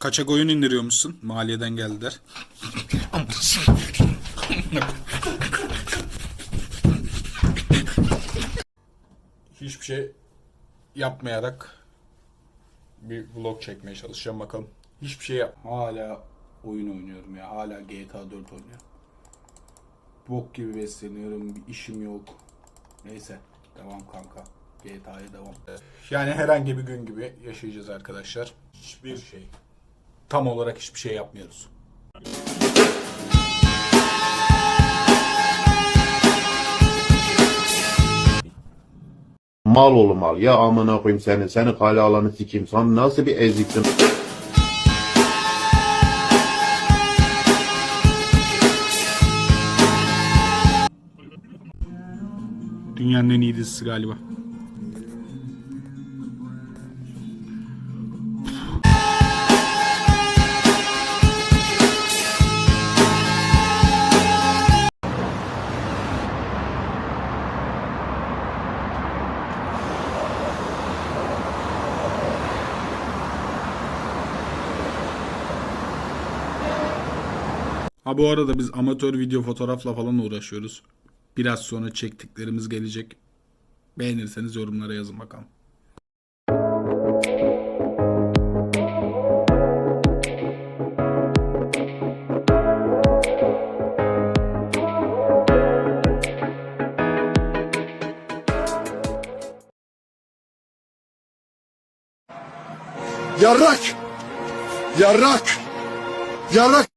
Kaçak oyun indiriyormuşsun. Maliyeden geldiler. Hiçbir şey yapmayarak bir vlog çekmeye çalışacağım bakalım. Hiçbir şey yap. Hala oyun oynuyorum ya. Hala GTA 4 oynuyorum. Bok gibi besleniyorum. Bir işim yok. Neyse. Devam kanka. GTA'ya devam. Yani herhangi bir gün gibi yaşayacağız arkadaşlar. Hiçbir şey. Tam olarak hiçbir şey yapmıyoruz. Mal oğlu mal. Ya amına koyayım seni. Seni kale alanı sikeyim. Sen nasıl bir eziksin? Dünyanın en iyi dizisi galiba. Ha bu arada biz amatör video fotoğrafla falan uğraşıyoruz. Biraz sonra çektiklerimiz gelecek. Beğenirseniz yorumlara yazın bakalım. Yarrak! Yarrak! Yarrak!